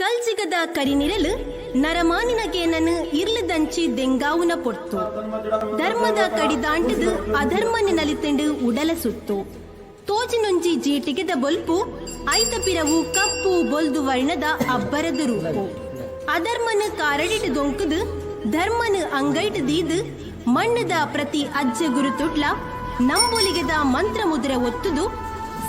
ಕಲ್ಜಿಗದ ಕರಿನಿರಲು ನರಮಾನಿನಗೇನನು ಇರ್ಲದಂಚಿ ದೆಂಗಾವುನ ಪೊಡ್ತು ಧರ್ಮದ ಕಡಿದಾಂಟದು ಅಧರ್ಮನ ನಲಿತಂಡು ಉಡಲ ಸುತ್ತು. ತೋಜಿನೊಂಜಿ ಜೀಟಿಗೆದ ಬೊಲ್ಪು, ಐತ ಪಿರವು ಕಪ್ಪು ಬೊಲ್ದು ವರ್ಣದ ಅಬ್ಬರದ ರೂಪು. ಅಧರ್ಮನ ಕಾರಡಿಟ ದೊಂಕುದು, ಧರ್ಮನ ಅಂಗೈಟ್ ದೀದು, ಮಣ್ಣದ ಪ್ರತಿ ಅಜ್ಜ ಗುರುತುಟ್ಲ ನಂಬೊಲಿಗೆದ ಮಂತ್ರ ಮುದ್ರೆ ಒತ್ತುದು,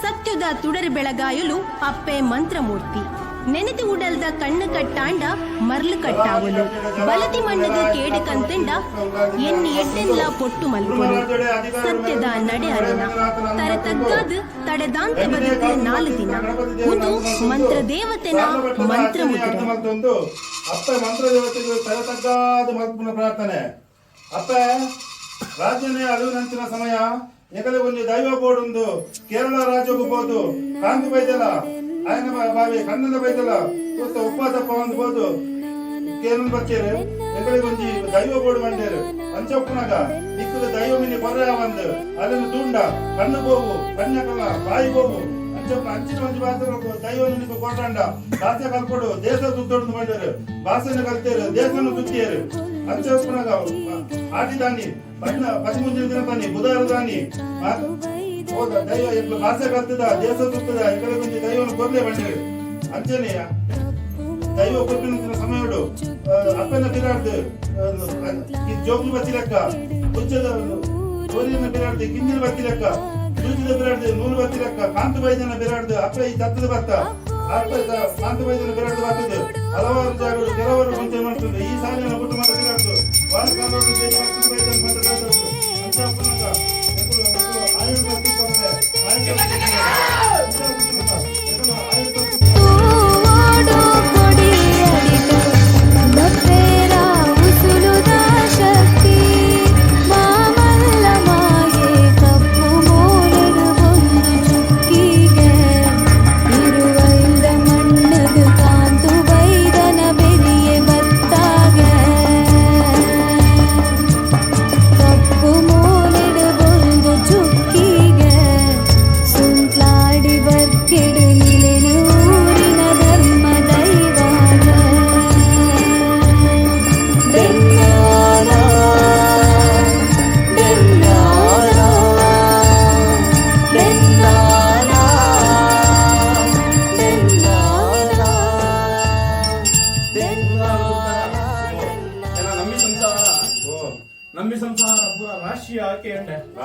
ಸತ್ಯದ ತುಡರ್ ಬೆಳಗಾಯಲು ಅಪ್ಪೆ ಮಂತ್ರಮೂರ್ತಿ. ನೆನೆದು ಉಡಲ್ದ ಕಣ್ಣು ಕಟ್ಟಾಂಡ ಮರಳು ಕಟ್ಟಾವಲು ಬಲದಿ ಮಣ್ಣದ ಕೇಡು ಕಂತಂಡ ಎನ್ನಿ ಎಡ್ಡೆಲ್ಲ ಪೊಟ್ಟು ಮಲ್ಪೊಲು. ಸತ್ಯದ ನಡೆ ಅರಿನ. ತರ ತಗ್ಗಾದ ತಡೆದಾಂತ ಬದುಕು ನಾಲ್ಕು ದಿನ. ಇದು ಮಂತ್ರ ದೇವತೆನ ಮಂತ್ರ ಅಪ್ಪ ಮಂತ್ರ ದೇವತೆಗೆ ತರೆ ತಗ್ಗಾದ ಮಲ್ಪುನ ಪ್ರಾರ್ಥನೆ. ಅಪ್ಪ ರಾಜನೇ ಅಳುವಿನಂಚಿನ ಸಮಯ. ಎಗಲೆ ಒಂದು ದೈವ ಬೋರ್ಡ್ ಕೇರಳ ರಾಜ್ಯಕ್ಕೂ ಬೋದು. ಕಾಂತಿ ಬೈದಲ ಆಯ್ನ ಬಾವಿ, ಕನ್ನಡ ಬೈದಲ ಇವತ್ತು ಉಪ್ಪಾದಪ್ಪ ಒಂದು ಬೋದು. ಕೇರಳ ಬಚ್ಚೇರು ಎಗಲೆ ಒಂಜಿ ದೈವ ಬೋರ್ಡ್ ಮಂಡೇರು ಅಂಚಪ್ಪನಾಗ ಇಕ್ಕದ ದೈವ ಮಿನಿ ಕೊರ್ರೆ ಒಂದು. ಅದನ್ನು ತುಂಡ ಕಣ್ಣು ಬೋವು ಕನ್ಯಕಲ ಬಾಯಿ ಬೋವು. ಅಂಚಪ್ಪ ಅಂಚಿನ ಒಂಜಿ ಮಾತ್ರ ದೈವ ನಿನಗೆ ಕೊಟ್ಟಾಂಡ ಭಾಷೆ ಕಲ್ಪಡು ದೇಶ ಸುತ್ತೊಡ್ದು ಮಾಡ್ಯಾರು. ಭಾಷೆನ ಕಲ್ತೇರು. ದೇಶನ ಸುತ್ತಿಯರು ಅಂಚಪ್ಪನಾಗ ಆಟಿದಾನಿ ಪನ್ನ ಪದಿಮೂಂಜಿನ ದಿನ ತಾನಿ ಬುಧವಾರ ತಾನಿ ಹೋದ ದೈವ ಎಪ್ಪ ಭಾಷೆ ಕಲ್ತದ ದೇಶ ಸುತ್ತದ ಈ ಕಡೆ ಬಂದು ದೈವನ ಕೊರ್ಲೆ ಬಂಡೇರು ಅಂಚನೆಯ ದೈವ ಕೊಟ್ಟಿನ ಸಮಯಡು ಅಪ್ಪನ ಬಿರಾಡ್ದು ಜೋಗಿ ಬತ್ತಿಲಕ್ಕ ಹುಚ್ಚದ ಸೂರ್ಯನ ಬಿರಾಡ್ದು ಕಿಂದಿನ ಬತ್ತಿಲಕ್ಕ ಸೂಚಿದ ಬಿರಾಡ್ದು ನೂರು ಬತ್ತಿಲಕ್ಕ ಕಾಂತ ಬೈದನ ಬಿರಾಡ್ದು ಅಪ್ಪ ಈ ತತ್ತದ ಬತ್ತ ಅಪ್ಪ ದ- ಕಾಂತ ಬೈದನ ಬಿರಾಡ್ದು ಬರ್ತದೆ ಹಲವಾರು ಜಾಗಗಳು ಕೆಲವರು ಮುಂಚೆ ಮಾಡ್ತದೆ ಈ ಸಾಲಿನ ಬಿಟ್ಟು ಮಾತ್ರ ಬಿರಾಡ್ದು ವಾರ ಕಾಲೋಡು ಬೇಗ ಕಾಂತ ಬೈದನ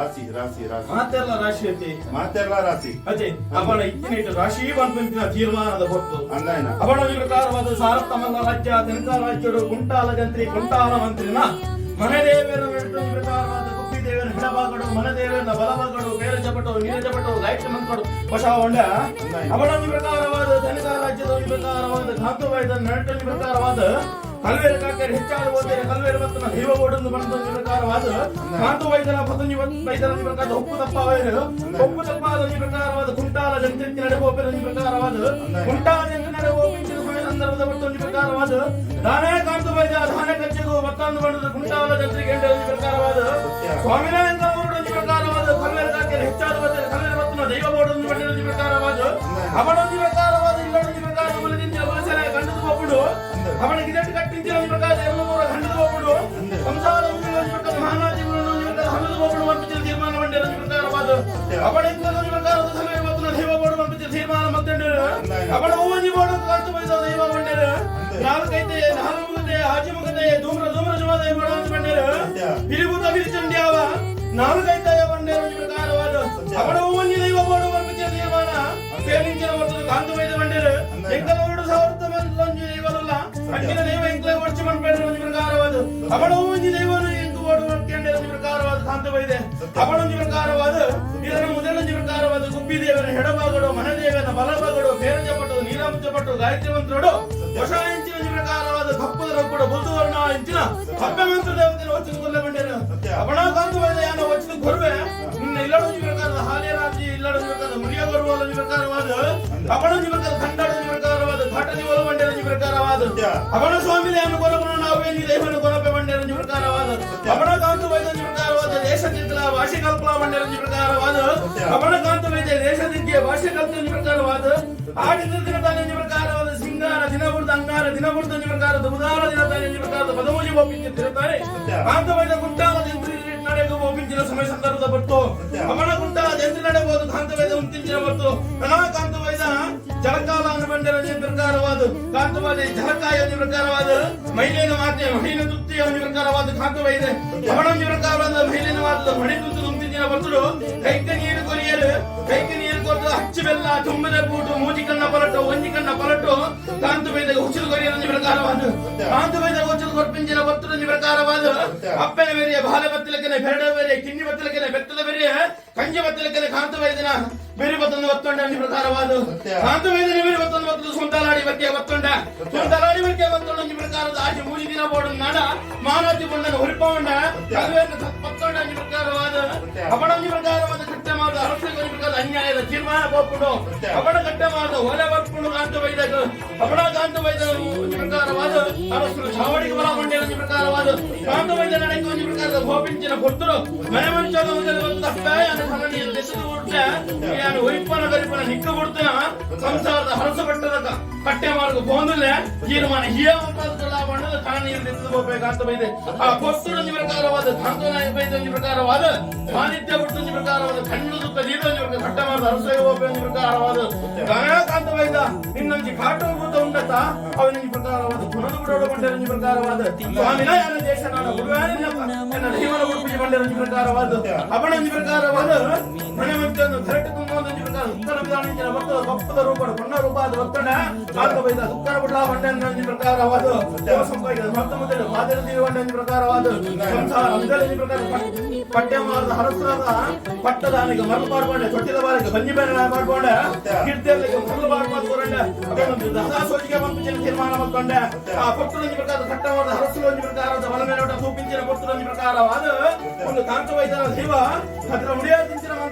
ರಾಶಿ ರಾಶಿ ರಾಶಿ. ಮಾತೆಲ್ಲ ರಾಶಿ ಐತಿ ಮಾತೆಲ್ಲ ರಾಶಿ. ಅಜಯ್ ಅವಳ ಇತ್ತಿನ ರಾಶಿ ಬಂದ್ಬಿಂತಿನ ತೀರ್ಮಾನದ ಹೊತ್ತು. ಅಂದಾಯನ ಅವಳ ವಿಕಾರವಾದ ಸಾರತ್ತಮಂಗ ರಾಜ್ಯ ತೆನಕ ರಾಜ್ಯರು ಕುಂಟಾಲ ಜಂತ್ರಿ ಕುಂಟಾಲ ಮಂತ್ರಿನ ಮನೆದೇವರ ವಿಕಾರವಾದ ಕುಪ್ಪಿ ದೇವರ ಹಿಡಬಾಗಡು ಮನದೇವರ ಬಲಬಾಗಡು ಬೇರೆ ನೀರಜಪಟು ನೀರ ಜಪಟು ಗಾಯತ್ರಿ ಮಂತ್ರಡು ವಶ ಹೊಂಡ ಅವಳ ವಿಕಾರವಾದ ತೆನಕ ರಾಜ್ಯದ ವಿಕಾರವಾದ ಘಾತುವಾದ ನಟ ವಿಕಾರವಾದ ಕಲ್ವೇರು ಕಾಕೆ ಹೆಚ್ಚಾದ ಓದಿರ ಮತ್ತು ಮತ್ತನ ದೈವ ಓಡನ್ನು ಬಂದು ಪ್ರಕಾರವಾದ ಕಾಂತು ವೈದ್ಯನ ಪತಂಜಿ ವೈದ್ಯನ ಪ್ರಕಾರ ಒಪ್ಪು ತಪ್ಪವಾಯಿರು ಒಪ್ಪು ತಪ್ಪಾದ ಪ್ರಕಾರವಾದ ಕುಂಟಾಲ ನಡೆಬೋಪಿನ ಈ ಪ್ರಕಾರವಾದ ಕುಂಟಾಲ ನಡೆಬೋಪಿಂಚಿನ ಸಮಯ ಸಂದರ್ಭದ ಒಂದು ಪ್ರಕಾರವಾದ ದಾನೇ ಕಾಂತು ವೈದ್ಯ, ದಾನೇ ಕಚ್ಚೆಗೂ ಮತ್ತೊಂದು ಬಂಡದ ಕುಂಟಾಲ ಜಂತ್ರಿ ಈ ಪ್ರಕಾರವಾದ ಸ್ವಾಮಿನಾಯಕ ಅವರು ಈ ಪ್ರಕಾರವಾದ ಕಲ್ವೇರ ಕಾಕೆ ಹೆಚ್ಚಾದ ಓದಿರ ಮತ್ತು ಮತ್ತನ ದೈವ ಓಡನ್ನು ಬಂದಿರುವ ಪ್ರಕಾರವಾದ ಅವನೊಂದು ಪ್ರಕಾರವಾದ ಇಲ್ಲೊಂದು ಪ್ರಕಾರ ಮೂಲದಿಂದ ಬಲಸಲ ಕಂಡದು ಹೋಗ್ಬಿಡು ಅವನ ಗಿದಟ್ಟು ಕಟ್ಟಿಂಚಿನ ಈ ಪ್ರಕಾರ ಎರಡು ಮೂರು ಕಂಡದು ಹೋಗ್ಬಿಡು ಸಂಸಾರ ಪ್ರಕಾರ ಮಹಾನಾಜಿಗಳನ್ನು ಪ್ರಕಾರ ಹಣ್ಣದು ಹೋಗ್ಬಿಡು ಅಂತ ತೀರ್ಮಾನ ಮಾಡಿದ ಈ ಪ್ರಕಾರವಾದ ಅವಳ ಇಂದ್ರದ ಈ ಪ್ರಕಾರದ ಸಮಯ ಮತ್ತು ದೈವ ಬೋರ್ಡು ಅಂತ ತೀರ್ಮಾನ ಮತ್ತಂಡು ಅವಳ ಹೂವಂಜಿ ಬೋರ್ಡು ಕಾಂತು ಬಯಸ ದೈವ ಮಂಡ್ಯರು ನಾಲ್ಕೈತೆ ನಾಲ್ಕು ಮುಗದೆ ಆಜಿ ಮುಗದೆ ಧೂಮ್ರ ಧೂಮ್ರ ಜವಾದ ಮಾಡೋ ಅಂತ ಮಂಡ್ಯರು ಅವಳ ಒಂಜಿ ದೈವನು ಎಂದು ಓಡುವಂತೆ ಪ್ರಕಾರವಾದ ಬೈದೆ ಅವಳೊಂದು ಪ್ರಕಾರವಾದ, ಇದರ ಮೊದಲೊಂದು ಪ್ರಕಾರವಾದ ಗುಬ್ಬಿ ದೇವರ ಎಡಭಾಗಡು, ಮನದೇವನ ಬಲಭಾಗಡು ಬೇರಂಜಪಟ್ಟು ನೀರಾಂಜಪಟ್ಟು ಗಾಯತ್ರಿ ಮಂತ್ರಡು ಹೊಸ ಇಂಚಿನ ಪ್ರಕಾರವಾದ ಕಪ್ಪು ಕೂಡ ಬುದ್ಧವರ್ಣ ಇಂಚಿನ ಹಬ್ಬೆ ಮಂತ್ರ ದೇವತೆ ವಚನ ಕೊಲ್ಲಬಂಡೇನು ಅವಳ ಬೈದ ಯಾನ ವಚನ ಕೊರುವೆ ನಿನ್ನ ಇಲ್ಲಡೊಂದು ಪ್ರಕಾರದ ಹಾಲಿಯ ರಾಜ್ಯ ಇಲ್ಲಡೊಂದು ಪ್ರಕಾರದ ಮುರಿಯ ಬರುವಲ್ಲ ಪ್ರಕಾರವಾದ ಅವಳೊಂದು ಪ್ರಕಾರ ಕಂಡಡ ಪ್ರಕಾರವಾದ ಘಟನೆ ಬಂಡೇನು ಪ್ರಕಾರವಾದ? ಅವನ ಸ್ವಾಮಿಯನ್ನು ಕೊರಬನು ನಾವೇ ನೀ ದೈವನ ಭಾಷೆ ಕಲ್ಪಲ ಬಂಡೇನು ಪ್ರಕಾರವಾದ ಅವನ ಕಾಂತು ವೈದ್ಯ ದೇಶ ದಿಗ್ಗೆ ಭಾಷೆ ಕಲ್ಪನೆ ಪ್ರಕಾರವಾದ ಆಡಿದ ತಾನೇ ಪ್ರಕಾರವಾದ ಸಿಂಗಾರ ದಿನ ಅಂಗಾರ ದಿನ ಬಿಡ್ತು ಒಂದು ಪ್ರಕಾರದ ಉದಾರ ದಿನ ತಾನೆ ಪ್ರಕಾರದ ಪದಮೂಜಿ ಒಪ್ಪಿಂಚಿರ್ತಾರೆ ಕಾಂತವೈದ ಗುಂಟಾಲ ಜಂತ್ರಿ ನಡೆಯುವ ಒಪ್ಪಿಂಚಿನ ಸಮಯ ಸಂದರ್ಭದ ಬತ್ತು ಅವನ ಗುಂಟಾಲ ಜಂತ್ರಿ ಕಾಂತವೈದ ಕಾಂತವೈದ ಬಂದಿರೋ ಒಂದು ಪ್ರಕಾರವಾದ ಕಾಂತವಾದಿ ಜಲಕಾಯ ಪ್ರಕಾರವಾದ ಮಹಿಳೆಯ ಮಾತೆ ಮಹಿಳೆ ತೃಪ್ತಿ ಅವನ ಪ್ರಕಾರವಾದ ಕಾಂತವೈದೆ ಅವನ ಪ್ರಕಾರವಾದ ಮಹಿಳೆಯ ಮಾತದ ಮಣಿ ತುತ್ತು ಉಂತಿಂಚಿನ ಬರ್ತಡು ಕೈಕ ಕೊರಿಯಲು ಕೈಗೆ ನೀರು ಕೊಟ್ಟು ಹಚ್ಚು ಬೆಲ್ಲ ತುಂಬದ ಬೂಟು ಮೂಜಿ ಕಣ್ಣ ಪಲಟು ಒಂಜಿ ಕಣ್ಣ ಪಲಟು. ಕಾಂತು ಬೈದಾಗ ಉಚಿಲು ಕೊರಿಯನಂಜಿ ಪ್ರಕಾರವಾದು. ಕಾಂತು ಬೈದಾಗ ಉಚಿಲು ಕೊರ್ಪಿಂಜಿನ ಬತ್ತುರಂಜಿ ಪ್ರಕಾರವಾದು. ಅಪ್ಪನ ಬೇರೆ ಬಾಲ ಬತ್ತಲಕ್ಕನೆ ಬೆರಡ ಬೇರೆ ಕಿನ್ನಿ ಬತ್ತಲಕ್ಕನೆ ಬೆತ್ತದ ಬೇರೆ ಕಂಜಿ ಬತ್ತಲಕ್ಕನೆ ಕಾಂತು ಬೈದಿನ ಬೇರೆ ಬತ್ತೊಂದು ಬತ್ತೊಂಡ ಅಂಜಿ ಪ್ರಕಾರವಾದು. ಕಾಂತು ಬೈದಿನ ಬೇರೆ ಬತ್ತೊಂದು ಬತ್ತದು ಬಗ್ಗೆ ಬತ್ತೊಂಡ. ಬಗ್ಗೆ ಬತ್ತೊಂಡ ಪ್ರಕಾರದ ಆಚೆ ಮೂಜಿ ದಿನ ಬೋಡು ನಾಡ ಮಾನಾತಿ ಬಣ್ಣನ ಹುರಿಪವಣ್ಣ ಅದುವೇನು ಬತ್ತೊಂಡ ಅಂಜಿ ಪ್ರಕಾರವಾದ. ಅವಣಂಜಿ ಪ್ರಕಾರವಾದ. ಕಟ್ಟ ಮಾಡ ಅರಸರಿಗೆ ಒಂದು ಪ್ರಕಾರದ ಅನ್ಯಾಯದ ತೀರ್ಮಾನ ಕೊಪ್ಪುಡು ಅವನ ಕಟ್ಟ ಮಾಡ ಹೊಲೆ ಬರ್ಪುಡು ಕಾಂತ ಬೈದಾಗ ಅವನ ಕಾಂತ ಬೈದ ಒಂದು ಪ್ರಕಾರವಾದ ಅರಸರು ಚಾವಡಿಗೆ ಬಲ ಮಂಡ್ಯ ಒಂದು ಪ್ರಕಾರವಾದ ಕಾಂತ ಬೈದ ನಡೆಗೆ ಒಂದು ಪ್ರಕಾರದ ಗೋಪಿಂಚಿನ ಕೊಟ್ಟರು ಮನೆ ಮಂಚದ ಮೊದಲು ಒಂದು ತಪ್ಪ ಅನ್ನ ಸರಣಿಯಲ್ಲಿ ಎಸೆದು ಬಿಟ್ಟೆ ನಾನು ಒಯ್ಪನ ಗರಿಪನ ನಿಕ್ಕ ಬಿಡ್ತೇನ ಸಂಸಾರದ ಹರಸ ಬೆಟ್ಟದ ಕಟ್ಟೆ ಮಾರ್ಗ ಬೋಂದಲೆ ತೀರ್ಮಾನ ಹಿಯ ಮುಂತಾದ ಬಣ್ಣದ ಕಾಣಿ ಎಸೆದು ಹೋಗ್ಬೇಕಂತ ಬೈದೆ ಆ ಕೊಟ್ಟರು ಒಂದು ಪ್ರಕಾರವಾದ ಕಾಂತನಾಯ ಬೈದ ಒಂದು ಪ್ರಕಾರವಾದ ಸಾನ್ನಿಧ್ಯ ಬಿಟ್ಟು ಒಂದು ಪ್ರಕಾರವಾದ ಕಣ್ಣು ಉಂಡತ ಪ್ರಕಾರವಾದ ಪುನರು ಬಿಡೋಡು ಬಂಡೆ ಒಂದು ಪ್ರಕಾರವಾದ ಪ್ರಕಾರವಾದ ಪ್ರಕಾರವಾದ ಮನೆ ಮಂಚನ್ನು ಕರೆಕ್ಟ್ ತುಂಬ ಒಂದು ಪ್ರಕಾರ ಉತ್ತರ ವಿಧಾನಿಂచిన ಭಕ್ತದ ಭಕ್ತದ ರೂಪದ ಪುಣ್ಯ ರೂಪ ಅದು ಭಕ್ತನ ಕಾಂತ ಬೈದ ಉತ್ತರ ಬಿಡ್ಲ ಬಂಡೆ ಒಂದು ಪ್ರಕಾರವಾದ ಸಂಪಾದಿಸಿದ ಭಕ್ತ ಮೊದಲು ಮಾದರ ದೇವ ಒಂದು ಪ್ರಕಾರವಾದ ಸಂಸಾರ ಒಂದು ಪ್ರಕಾರ ಪಠ್ಯ ಮಾರದ ಹರಸರಾದ ಪಟ್ಟದಾನಿಗೆ ಮರಳು ಮಾಡ್ಕೊಂಡೆ ತೊಟ್ಟಿದ ಬಾರಿಗೆ ಬಂಜಿ ಬೇರೆ ಮಾಡ್ಕೊಂಡೆ ಕೀರ್ತಿಯಲ್ಲಿಗೆ ಮರಳು ಮಾಡ್ಕೊಂಡೆ ಅದನ್ನೊಂದು ದಸರಾ ಸೋಜಿಗೆ ಬಂದು ತೀರ್ಮಾನ ಮಾಡ್ಕೊಂಡೆ ಆ ಪಟ್ಟುರಂಜಿ ಪ್ರಕಾರ ಕಟ್ಟ ಮಾಡಿದ ಹರಸುರಂಜಿ ಪ್ರಕಾರದ ಬಲ ಮೇಲೋಟ ಸೂಪಿಂಚಿನ ಪಟ್ಟುರಂಜಿ ಪ್ರಕಾರವಾದ ಒಂದು ಕಾಂತ ವೈದ್ಯರ ಜೀವ ಅದರ ಉಳಿಯಾದಿಂಚಿನ ಮಂತ್ರ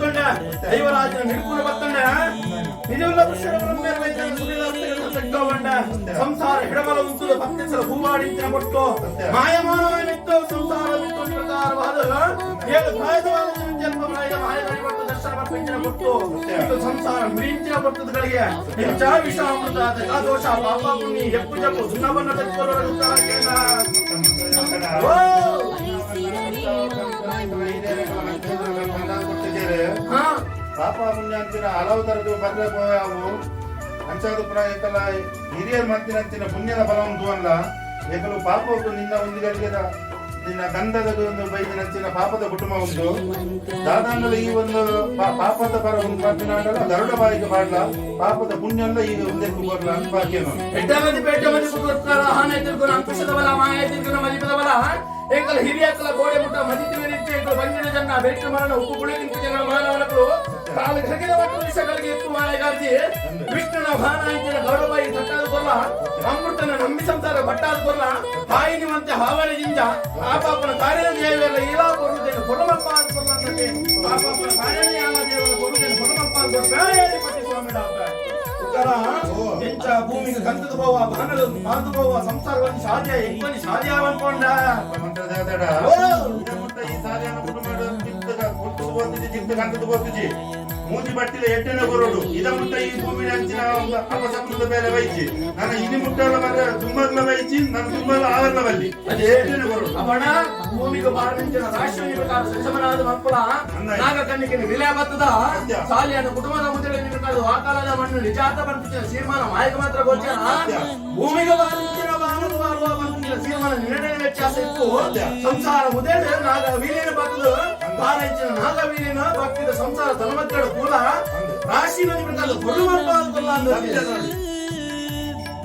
ಕಡೆ ದೈವರಾಜನ ಸಂಸಾರ ಹಿಡಬಲ ಉಂಟು ಭಕ್ತಿಸಲು ಹೂವಾಡಿ ಕೊಟ್ಟು ಸಂಸಾರ ಬಿಟ್ಟು ಪ್ರಕಾರವಾದ ಏಳು ಪ್ರಾಯದವಾದ ಜನ್ಮ ಪ್ರಾಯದ ಮಾಯದಲ್ಲಿ ಕೊಟ್ಟು ದರ್ಶನ ಪಟ್ಟಿಂಚಿನ ಕೊಟ್ಟು ಇದು ಸಂಸಾರ ಮಿರಿಂಚಿನ ಕೊಟ್ಟದುಗಳಿಗೆ ಹೆಚ್ಚ ವಿಷ ಅಮೃತ ಜಗಾದೋಷ ಪಾಪ ಪುಣ್ಯ ಎಪ್ಪು ಜಪ್ಪು ಸುಣ್ಣಬಣ್ಣ ತೆಗೆದುಕೊಳ್ಳುವ ಹಾ ಪಾಪ ಪುಣ್ಯ ಅಂತಿನ ಹಲವು ತರದ್ದು ಬರ್ರೆ ಅವು ಅಂಚಾದ ಪುರ ಏಕಲ ಹಿರಿಯರ್ ಮಂತಿನ ಅಂತಿನ ಪುಣ್ಯದ ಫಲ ಉಂಟು ಅಲ್ಲ ಏಕಲು ಪಾಪ ಉಂಟು ನಿನ್ನ ಒಂದು ಗಡಿಗೆದ ನಿನ್ನ ಗಂಧದ ಒಂದು ಬೈದಿನಂಚಿನ ಪಾಪದ ಕುಟುಂಬ ಉಂಟು. ದಾದಾಂಗಲ ಈ ಒಂದು ಪಾಪದ ಪರ ಒಂದು ಮಾತಿನಾಡಲ್ಲ ದರುಡ ಬಾಯಿಗೆ ಬಾಡ್ಲ ಪಾಪದ ಪುಣ್ಯ ಎಲ್ಲ ಈಗ ಒಂದೇ ಬರ್ಲ ಅಂತ ಬಾಕಿಯೇನು ಎಡ್ಡಮದಿ ಸುತ್ತುತ್ತರ ಆನೆ ತಿರುಗುನ ಅಂಕುಶದ ಬಲ, ಮಾಯ ಗೋಡೆ ಮುಟ್ಟ ಮದಿತಿ ಮೇಲಿತ್ತು ಏಕಲ ಬಂಜಿನ ಜನ ಬೆಟ್ಟು ಮರಣ, ಉಪ್ಪು ಗುಳಿ ನಿಂತು ಜನ ಕಾಲ ಘಟಕಿದ ಮತ್ತು ವಿಷಗಳಿಗೆ ಎತ್ತು ಮಾಯಗಾರ್ಜಿ ವಿಷ್ಣುನ ಭಾನ ಇಂಚಿನ ಗೌಡಬಾಯಿ ತಟ್ಟಾದ ಕೊಲ್ಲ ಅಮೃತನ ನಂಬಿ ಸಂಸಾರ ಬಟ್ಟಾದ ಕೊಲ್ಲ ತಾಯಿ ನಿವಂತೆ ಹಾವಳಿ ಜಿಂಜ ಆ ಪಾಪನ ಕಾರ್ಯ ದೇವೆಲ್ಲ ಈಲಾ ಕೊಡುತ್ತೇನೆ ಕೊಡಮಪ್ಪ ಅಂತ ಕೊಡುವಂತೆ ಆ ಪಾಪನ ಕಾರ್ಯ ದೇವರ ಕೊಡುತ್ತೇನೆ ಕೊಡಮಪ್ಪ ಅಂತ ಬೇರೆ ಪಟ್ಟಿ ಸ್ವಾಮಿ ಡಾಕ್ಟರ್ ಉತ್ತರ ಎಂಚ ಭೂಮಿಗೆ ಗಂಧದ ಬೋವ ಬಾನಲು ಬಾಂಧು ಬೋವ ಸಂಸಾರವನ್ನು ಸಾಧ್ಯ ಎಂಬನಿ ಸಾಧ್ಯ ಅನ್ಕೊಂಡ ಮಂತ್ರ ದೇವತೆಡ ಓ! ಇದ ಮುಟ್ಟ ಈ ಸಾಲಿನ ಕುಟುಂಬ ಚಿತ್ತಗ ಬೋತಿಜಿ ಚಿತ್ತ ಗಂಟದ ಬೋತಿಜಿ ಮೂಜಿ ಬಟ್ಟಿಲ ಎಟ್ಟೆನೆ ಬರೋಡು ಇದ ಮುಟ್ಟ ಈ ಭೂಮಿ ಅಂಚಿನ ಅಪಸಕೃತ ಮೇಲೆ ವಹಿಸಿ. ನನ್ನ ಇನಿ ಮುಟ್ಟಲ ಮತ್ತೆ ತುಂಬಲ ವಹಿಸಿ ನನ್ನ ತುಂಬಲ ಆವರಣದಲ್ಲಿ. ಅದು ಎಟ್ಟೆನೆ ಬರೋಡು ಅವಣ ಭೂಮಿಗೆ ಬಾರಮಿಂಚಿನ ರಾಷ್ಟ್ರೀಯ ಪ್ರಕಾರ ಸಜ್ಜಮನಾದ ಮಕ್ಕಳ ನಾಗ ಕಣ್ಣಿಗೆ ವಿಲಯ ಬತ್ತದ? ಸಾಲಿಯನ್ನು ಕುಟುಂಬದ ಮುಂದೆ ನಿಂತುಕೊಂಡು ಆ ಕಾಲದ ಮಣ್ಣು ನಿಜಾತ ಬರ್ತಿದ್ದ ತೀರ್ಮಾನ ಮಾಯಕ ಮಾತ್ರ ಗೋಚರ. ಭೂಮಿಗೆ ಬಾರಮಿಂಚಿನ ಭಾರತ ಬಾರುವ ಬಂದಿನ ತೀರ್ಮಾನ ನಿರ್ಣಯ ವ್ಯತ್ಯಾಸ ಇತ್ತು. ಸಂಸಾರ ಮುದೇ ನಾಗ ವೀಲಿನ ಬತ್ತದು. ಬಾರಂಚಿನ ನಾಗ ವೀಲಿನ ಭಕ್ತಿದ ಸಂಸಾರ ತಲಮಕ್ಕಳ ಕೂಲ ರಾಶಿ ನದಿ ಪ್ರಕಾರ ಕೊಡುವ ಕೊಲ್ಲ ಅಂದ್ರೆ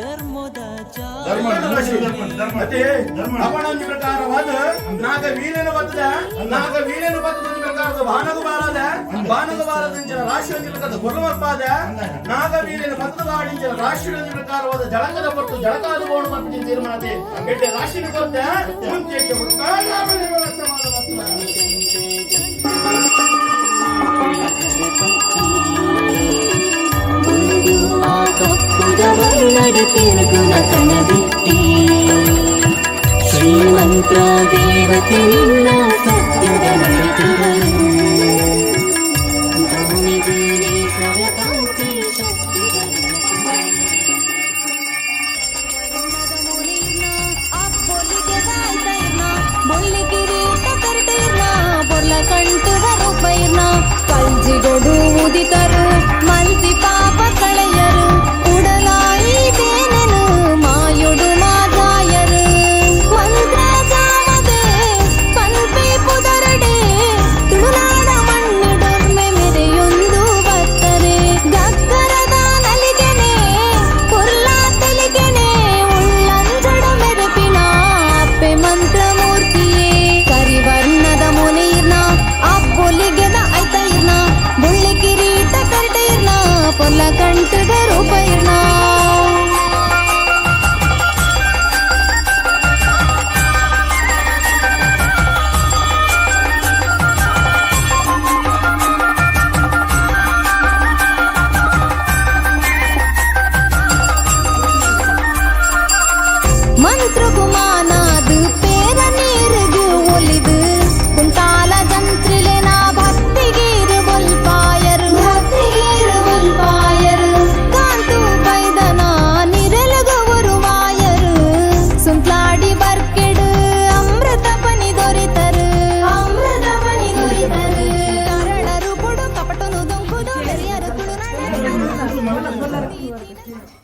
ಧರ್ಮದ ಚಾ ಧರ್ಮ ಧರ್ಮ ಧರ್ಮ ಮತ್ತೆ ಧರ್ಮ ಅವನೊಂದು ಪ್ರಕಾರವಾದ ನಾಗ ವೀರ್ಯನು ಬರ್ತದ ನಾಗ ವೀರ್ಯನು ಬರ್ತದ ಒಂದು ಪ್ರಕಾರದ ಬಾನಗ ಬಾರದ ಬಾನಗ ಬಾರದಿಂಚಿನ ರಾಶಿ ಹೊಂದಿರತಕ್ಕಂಥ ಗುರುಮರ್ಪಾದ ನಾಗ ವೀರ್ಯನು ಬರ್ತದ ಆಡಿಂಚಿನ ರಾಶಿ ಒಂದು ಪ್ರಕಾರವಾದ ಜಳಕದ ಪಟ್ಟು ಜಳಕಾದ ಗೋಣ ಮತ್ತು ತೀರ್ಮಾನತೆ ಎಡ್ಡೆ ರಾಶಿನ ಕೊರತೆ ಮುಂಚೆಗೆ ಕಪ್ಪುದವರು ನಡುತ್ತಿರುಗುಣ ಕಣಬಿಟ್ಟಿ ಶ್ರೀಮಂತ ದೇವತೆ ನಿನ್ನ ಸತ್ಯದ ನಡೆತಿರಲು ಭೂಮಿಗೆ ಸರಕಾಂತಿ ಕಲ್ಜಿಗೊಡು ಉದಿತರು